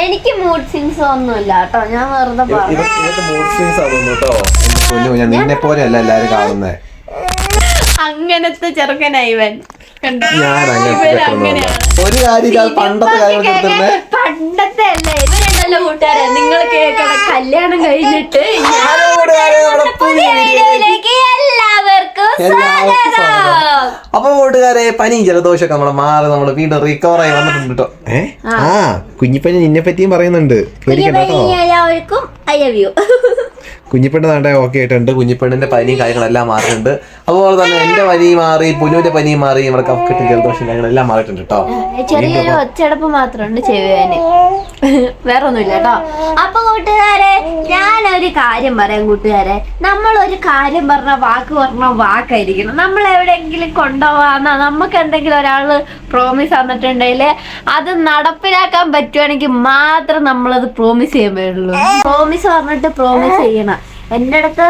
എനിക്ക് mood sings ഒന്നുമില്ല കേട്ടോ. ഞാൻ വെറുതെ പറഞ്ഞു ഇവർക്ക് മൂഡ് സ്വിങ്സ് ആവുന്നു കേട്ടോ. പൊന്നു ഞാൻ നിന്നെ പോലെയല്ല എല്ലാരും കാണുന്നേ. അങ്ങനത്തെ ചെറുക്കനായിവൻ കണ്ടോ? ഞാൻ അങ്ങനത്തെ അങ്ങനെയാണ് ഒരു കാര്യം പണ്ടത്തെ കാര്യം പണ്ടത്തെ അല്ല? ഇവരുണ്ടല്ലോ കൂട്ടുകാരെ. നിങ്ങൾ കേൾക്കണം കല്യാണം കഴിഞ്ഞിട്ട് ഞാൻ ഹലോ കൂട്ടുകാരെ, നമ്മുടെ പുതിയ വീഡിയോയിലേക്ക് എല്ലാവർക്കും എല്ലാവർക്കും സ്വാഗതം സ്വാഗതം. അപ്പൊ കൂട്ടുകാരെ പനിയും ജലദോഷമൊക്കെ നമ്മളെ മാറി നമ്മൾ വീണ്ടും റിക്കവർ ആയി വന്നിട്ടുണ്ട് കേട്ടോ ഏ? ആ. കുഞ്ഞിപ്പനി നിന്നെ പറ്റിയും പറയുന്നുണ്ട് എല്ലാവർക്കും ഐ ലവ് യു കുഞ്ഞിപ്പെണ്ണ് നാട്ടെ ഓക്കെ ആയിട്ടുണ്ട്. കുഞ്ഞിപ്പെണ്ണിന്റെ പനിയും കാര്യങ്ങളെല്ലാം മാറിയിട്ടുണ്ട്. അതുപോലെ തന്നെ എന്റെ പനി മാറി പുനുവിന്റെ പനി മാറി നമ്മുടെ കഫക്കെട്ടും ജലദോഷം കാര്യങ്ങളെല്ലാം മാറിയിട്ടുണ്ട് കേട്ടോ. ചെറിയൊരു ഒച്ചടപ്പ് മാത്രമുണ്ട് ചെവിയാന് വേറെ ഒന്നുമില്ല കേട്ടോ. അപ്പൊ കൂട്ടുകാരെ ഞാനൊരു കാര്യം പറയാം കൂട്ടുകാരെ. നമ്മൾ ഒരു കാര്യം പറഞ്ഞ വാക്ക് പറഞ്ഞ വാക്കായിരിക്കണം. നമ്മൾ എവിടെയെങ്കിലും കൊണ്ടുപോവാന്ന നമുക്ക് എന്തെങ്കിലും ഒരാൾ പ്രോമിസ് തന്നിട്ടുണ്ടെങ്കിൽ അത് നടപ്പിലാക്കാൻ പറ്റുവാണെങ്കിൽ മാത്രം നമ്മളത് പ്രോമിസ് ചെയ്യാൻ പറ്റുള്ളൂ. പ്രോമിസ് പറഞ്ഞിട്ട് പ്രോമിസ് ചെയ്യണം. എന്റെ അടുത്ത്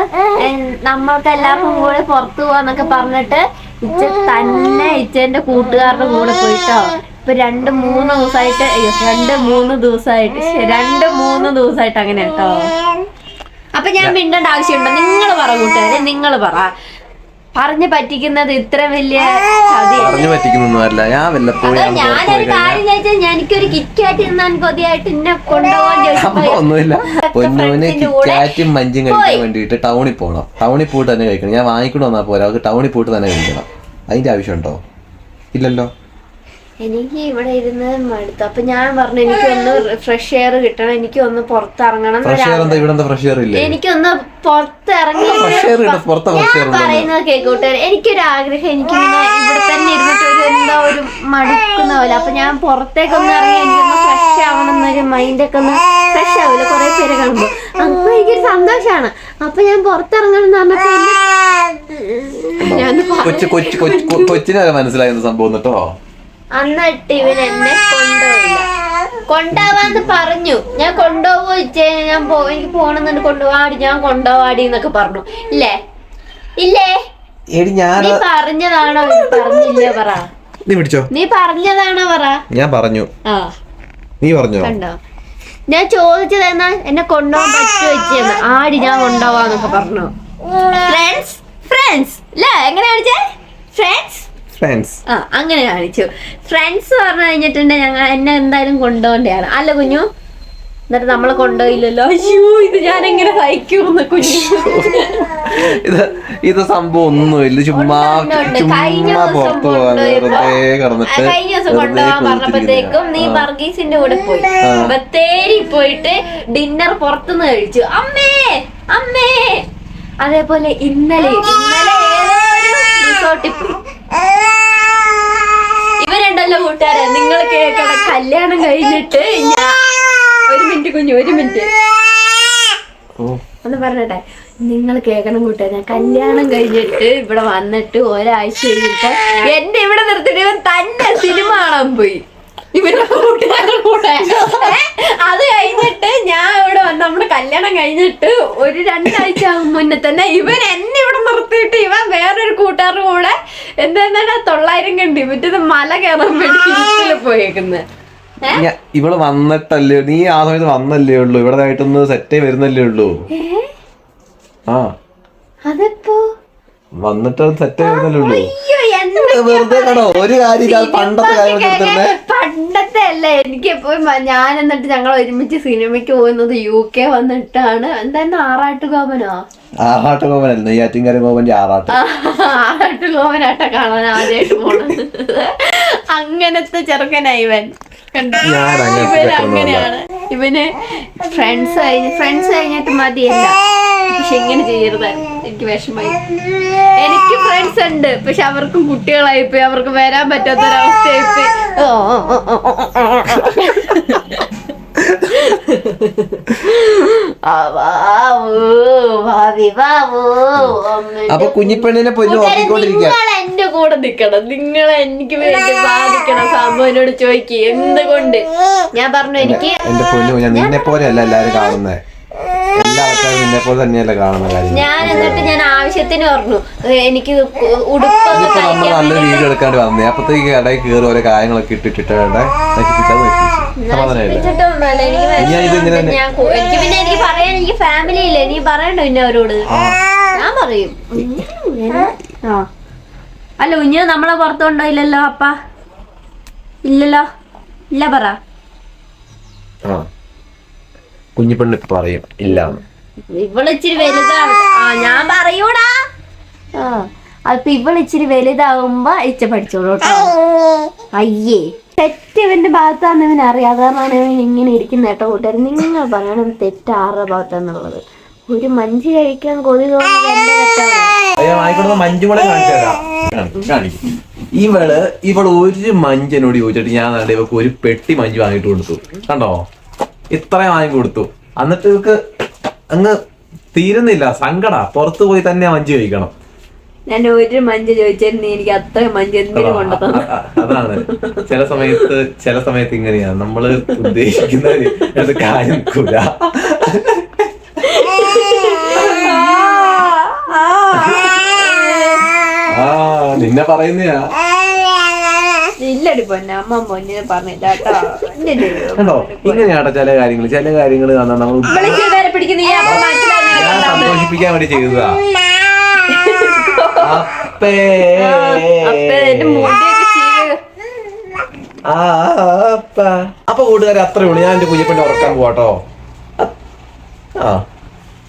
നമ്മൾക്ക് എല്ലാവർക്കും കൂടെ പുറത്തു പോവാന്നൊക്കെ പറഞ്ഞിട്ട് ഇച്ച തന്നെ ഇച്ചന്റെ കൂട്ടുകാരുടെ കൂടെ പോയിട്ടോ. ഇപ്പൊ രണ്ട് മൂന്ന് ദിവസമായിട്ട് രണ്ട് മൂന്ന് ദിവസമായിട്ട് രണ്ട് മൂന്ന് ദിവസമായിട്ട് അങ്ങനെ കേട്ടോ അപ്പൊ ഞാൻ മിണ്ടേണ്ട ആവശ്യമുണ്ടോ? നിങ്ങൾ പറ കൂട്ടുകാരെ നിങ്ങൾ പറ. പറഞ്ഞു പറ്റിക്കുന്നത് ഇത്ര വലിയ പറഞ്ഞു പറ്റിക്കുന്നൊന്നുമല്ല. ഞാൻ വല്ലപ്പോഴും ഞാനൊരു കാര്യം ചോദിച്ചാൽ എനിക്കൊരു കിറ്റ് തിന്നാൻ കൊതിയായിട്ട് എന്നെ കൊണ്ടുപോകാൻ ഒന്നുമില്ല. കൂടെ കിറ്റാറ്റും മഞ്ചും കഴിക്കാൻ വേണ്ടിയിട്ട് ടൗണിൽ പോകണം ടൗണിൽ പോയിട്ട് തന്നെ കഴിക്കണം. ഞാൻ വാങ്ങിക്കൊണ്ട് വന്നാൽ പോരാ. അവർക്ക് ടൗണിൽ പോയിട്ട് തന്നെ കഴിക്കണം. അതിന്റെ ആവശ്യമുണ്ടോ? ഇല്ലല്ലോ. എനിക്ക് ഇവിടെ ഇരുന്ന് മടുത്തു. അപ്പൊ ഞാൻ പറഞ്ഞു എനിക്ക് ഒന്ന് ഫ്രഷ് എയർ കിട്ടണം. എനിക്ക് ഒന്ന് പുറത്തിറങ്ങണം എനിക്കൊന്ന് പുറത്തിറങ്ങി ഞാൻ പറയുന്നത് കേൾക്കൂട്ടുകാർ എനിക്കൊരു ആഗ്രഹം എനിക്ക് ഇവിടെ തന്നെ ഇരുന്നിട്ട് ഒരു എന്താ ഒരു മടുക്കുന്ന പോലെ. അപ്പൊ ഞാൻ പുറത്തേക്കൊന്ന് ഇറങ്ങി എനിക്കൊന്ന് ഫ്രഷ് ആവണം എന്നൊരു മൈൻഡൊക്കെ ഒന്ന് ഫ്രഷ് ആവില്ല കുറെ പേര് കാണുമ്പോ. അപ്പൊ എനിക്കൊരു സന്തോഷമാണ് അപ്പൊ ഞാൻ പുറത്തിറങ്ങണം എന്ന് പറഞ്ഞപ്പോ എന്നെ- ഞാൻ കൊച്ചു കൊച്ചു കൊച്ചു കൊച്ചിനെ വരെ മനസ്സിലാകുന്ന സംഭവം കേട്ടോ എന്നിട്ട് ഇവൻ എന്നെ കൊണ്ടുപോയില്ല. കൊണ്ടുപോവാന്ന് പറഞ്ഞു. ഞാൻ കൊണ്ടുപോവോ ഞാൻ പോ എനിക്ക് പോണെന്നുണ്ട് കൊണ്ടുപോവാടി ഞാൻ കൊണ്ടുപോവാടി എന്നൊക്കെ പറഞ്ഞു. ഇല്ലേ? ഇല്ലേ? എടി ഞാൻ നീ പറഞ്ഞതാണോ? പറഞ്ഞില്ല പറ. നീ പിടിച്ചോ? നീ പറഞ്ഞതാണോ പറ? ഞാൻ പറഞ്ഞു. ആ. നീ പറഞ്ഞോ? കണ്ടോ? ഞാൻ ചോദിച്ചത് എന്നാ എന്നെ കൊണ്ടുപോകാൻ പറ്റുമോ വെച്ചെന്ന് ആടി ഞാൻ കൊണ്ടുപോവാന്നൊക്കെ പറഞ്ഞു. ഫ്രണ്ട്സ് ഫ്രണ്ട്സ് അല്ലേ എങ്ങനെ ഫ്രണ്ട്സ് ഫ്രണ്ട്സ് ആ അങ്ങനെ കാണിച്ചു. ഫ്രണ്ട്സ് പറഞ്ഞു കഴിഞ്ഞിട്ടുണ്ടെങ്കിൽ ഞങ്ങൾ എന്നെ എന്തായാലും കൊണ്ടുപോകേണ്ടതാണ് അല്ല കുഞ്ഞു? എന്നിട്ട് നമ്മളെ കൊണ്ടുപോയില്ലല്ലോ അയ്യോ ഇത് ഞാൻ എങ്ങനെ സഹിക്കൂന്ന് കുഞ്ഞു. ഇത് ഇത് സംഭവം ഒന്നുമില്ല. ചുമ്മാ ചുമ്മാ പുറത്തു വെറുതെ കിടന്നിട്ട് കഴിഞ്ഞ ദിവസം കൊണ്ടുപോകാൻ പറഞ്ഞപ്പോഴത്തേക്കും നീ വർഗീസിന്റെ കൂടെ പോയി. ബത്തേരി പോയിട്ട് ഡിന്നർ പുറത്തുനിന്ന് കഴിച്ചു. അമ്മേ അമ്മേ. അതേപോലെ ഇന്നലെ ഇന്നലെ ഏതോ ഒരു റിസോർട്ടിൽ പോയി. ഇവരുണ്ടല്ലോ കൂട്ടുകാരെ നിങ്ങൾ കേൾക്കണം കല്യാണം കഴിഞ്ഞിട്ട് ഞാൻ ഒരു മിനിറ്റ് കുഞ്ഞു ഒരു മിനിറ്റ്. ഒന്ന് പറഞ്ഞട്ടെ നിങ്ങൾ കേൾക്കണം കൂട്ടുകാരെ ഞാൻ കല്യാണം കഴിഞ്ഞിട്ട് ഇവിടെ വന്നിട്ട് ഒരാഴ്ച കഴിഞ്ഞിട്ട് എന്റെ ഇവിടെ നിർത്തിട്ട് ഇവൻ തന്നെ സിനിമ കാണാൻ പോയി. ഇവരുടെ കൂട്ടുകാരുടെ കൂടെ. അത് കഴിഞ്ഞിട്ട് ഞാൻ ഇവിടെ വന്ന് നമ്മുടെ കല്യാണം കഴിഞ്ഞിട്ട് ഒരു രണ്ടാഴ്ച മുന്നേ തന്നെ ഇവൻ എന്നെ ഇവിടെ നിർത്തിയിട്ട് ഇവൻ വേറൊരു കൂട്ടുകാരുടെ കൂടെ എന്താ തൊള്ളായിരം കണ്ടി മറ്റേത് മല കയറാൻ വേണ്ടി പോയേക്കുന്നത് ഇവിടെ ഇവൾ വന്നിട്ടല്ലേ നീ ആ സമയത്ത് വന്നല്ലേ ഉള്ളൂ ഇവിടെ ആയിട്ടൊന്ന് സെറ്റ് ആയി വരുന്നല്ലേ ഉള്ളൂ. ആ. അതെപ്പോ? വന്നിട്ട് സെറ്റ് ആയി വരുന്നല്ലേ ഉള്ളൂ. വെറുതെ കടോ ഒരു കാര്യം പണ്ടത്തെ കാര്യം പണ്ടത്തെ അല്ല? എനിക്ക് എപ്പോഴും ഞാൻ എന്നിട്ട് ഞങ്ങൾ ഒരുമിച്ച് സിനിമയ്ക്ക് പോകുന്നത് യു കെ വന്നിട്ടാണ്. എന്തായിരുന്നു? ആറാട്ട് ഗോപനോ ആറാട്ട് കോവനല്ല നെയ്യാറ്റിൻകര കോവന്റെ ആറാട്ട്. ആറാട്ട് ഗോപനാട്ട കാണാൻ ആദ്യമായിട്ട് പോണത്. അങ്ങനത്തെ ചെറുക്കനായി ഇവൻ. അങ്ങനത്തെ ഇവന് അങ്ങനെയാണ്. ഇവന് ഫ്രണ്ട്സ് കഴിഞ്ഞ് ഫ്രണ്ട്സ് കഴിഞ്ഞിട്ട് മതിയല്ല. പക്ഷെ ഇങ്ങനെ ചെയ്യരുത്. എനിക്ക് വിഷമായി എനിക്ക് ഫ്രണ്ട്സ് ഉണ്ട് പക്ഷെ അവർക്കും കുട്ടികളായി പോയി അവർക്ക് വരാൻ പറ്റാത്തൊരവസ്ഥയായി പോയി ഓ, ഓ, ഓ, ഓ, ഓ, ഓ, ഓ. ആ, വാവൂ, ഭാവി വാവൂ, അമ്മേ. അപ്പൊ കുഞ്ഞിപ്പെണ്ണിനെ പൊന്നു നോക്കിക്കൊണ്ടിരിക്കുക എന്റെ കൂടെ നിക്കണം. നിങ്ങളെ എനിക്ക് വേണ്ടി ബാധിക്കണം സംഭവനോട് ചോദിക്കുക എന്തുകൊണ്ട്? ഞാൻ പറഞ്ഞു എനിക്ക് എന്റെ പൊന്നു ഞാൻ നിന്നെ പോലെയല്ല എല്ലാരും കാണുന്നേ. എല്ലാ ആൾക്കാരും നിന്നെ പോലെ തന്നെയല്ലേ കാണുന്ന കാര്യം. ഞാൻ എന്നിട്ട് ഞാൻ ആവശ്യത്തിന് പറഞ്ഞു. എനിക്ക് ഉടുപ്പൊക്കെ ഇതിപ്പോ നമ്മൾ വീഡിയോ എടുക്കാണ്ട് വന്നേ. അപ്പത്തേക്ക് ഇടയിൽ കയറി ഓരോ കാര്യങ്ങളൊക്കെ ഇട്ടിട്ടിട്ട് നശിപ്പിച്ചു ഞാൻ ഇത് ഇങ്ങനെ ഞാൻ എനിക്ക് പിന്നെ ഫാമിലി ഇല്ല നീ പറയണ്ട പിന്നെ അവരോട് ഞാൻ പറയും. ആ. അല്ല കുഞ്ഞ് നമ്മളെ പുറത്തു ഇല്ലല്ലോ അപ്പ? ഇല്ലല്ലോ? ഇല്ല പറ. ആ. കുഞ്ഞിപ്പെണ്ണ് പറയും ഇല്ല ഇവളിച്ചിരി വലുതാണ്. ആ ഞാൻ പറയൂടാ. ആ. അപ്പൊ ഇവളിച്ചിരി വലുതാവുമ്പോ ഇച്ച പഠിച്ചോളൂ കേട്ടോ അയ്യേ. തെറ്റ് ഇവന്റെ ഭാഗത്താന്ന് ഇവൻ അറിയാം. അതാണ് ഇവൻ ഇങ്ങനെ ഇരിക്കുന്ന കേട്ടോ കൂട്ടുകാർ നിങ്ങൾ പറയണം തെറ്റ് ആരുടെ ഭാഗത്താന്നുള്ളത്? ഒരു മഞ്ച് കഴിക്കാൻ കൊതി. ഇവൾ ഇവൾ ഒരു മഞ്ചനോട് ചോദിച്ചിട്ട് ഞാൻ ഇവക്ക് ഒരു പെട്ടി മഞ്ച് വാങ്ങിട്ട് കൊടുത്തു. കണ്ടോ? ഇത്രയും വാങ്ങി കൊടുത്തു. എന്നിട്ട് ഇവക്ക് അങ്ങ് തീരുന്നില്ല. സങ്കട. പുറത്തു പോയി തന്നെ മഞ്ച് കഴിക്കണം. ഞാൻ ഒരു മഞ്ച് ചോദിച്ചിരുന്നു എനിക്ക് അത്ര മഞ്ഞ എന്തിനും കൊണ്ടു തന്നു അ- അ- അതാണ്. ചില സമയത്ത് ചില സമയത്ത് ഇങ്ങനെയാണ്. നമ്മൾ ഉദ്ദേശിക്കുന്ന ഒരു കാര്യം കൂല ആ നിന്നെ പറയുന്നയാ. ഇല്ലടി പൊന്നെ അമ്മ പൊന്നിനെ പറഞ്ഞില്ല കേട്ടോ. ഇങ്ങനെയാട്ടോ ചില കാര്യങ്ങൾ ചില കാര്യങ്ങൾ നമ്മൾ പിടിക്കുന്ന സന്തോഷിപ്പിക്കാൻ വേണ്ടി ചെയ്തതാ. അപ്പേ. അപ്പൊ എന്റെ മുടിയൊക്കെ ആ, അപ്പ. കൂട്ടുകാരെ അത്രേ ഉള്ളൂ. ഞാൻ എന്റെ കുഞ്ഞിപ്പെണ്ണെ ഉറക്കാൻ പോവാട്ടോ. ആ.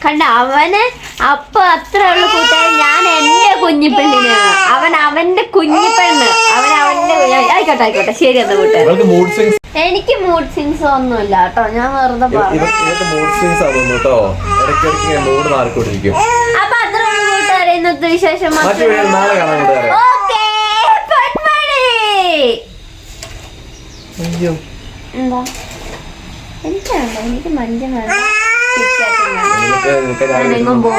കണ്ട അവന് അപ്പൊ അത്ര ഉള്ള കൂട്ടുകാരൻ ഞാൻ എന്റെ കുഞ്ഞിപ്പെണ്ണിന്. അവൻ അവന്റെ കുഞ്ഞിപ്പെണ്ണ്. അവൻ അവന്റെ ആയിക്കോട്ടെ ആയിക്കോട്ടെ. ശരി എന്നാ കൂട്ടുകാരൻ എനിക്ക് മൂഡ് സിങ്സ് ഒന്നുമില്ല കേട്ടോ. ഞാൻ വെറുതെ മൂഡ് സ്വിങ്സ് ആവുന്നു കേട്ടോ. ഇടയ്ക്കിടയ്ക്ക് മൂഡ് മാറിക്കൊണ്ടിരിക്കും അപ്പൊ അത്ര ഉള്ള കൂട്ടുകാരെ ഇന്നത്തെ വിശേഷം മറ്റു നാളെ കാണാൻ കൂട്ടുകാരെ. ഓക്കേ പൊന്മണി. അയ്യോ. എന്താ? എനിക്ക് വേണ്ട എനിക്ക് മഞ്ഞ എങ്ങും പോ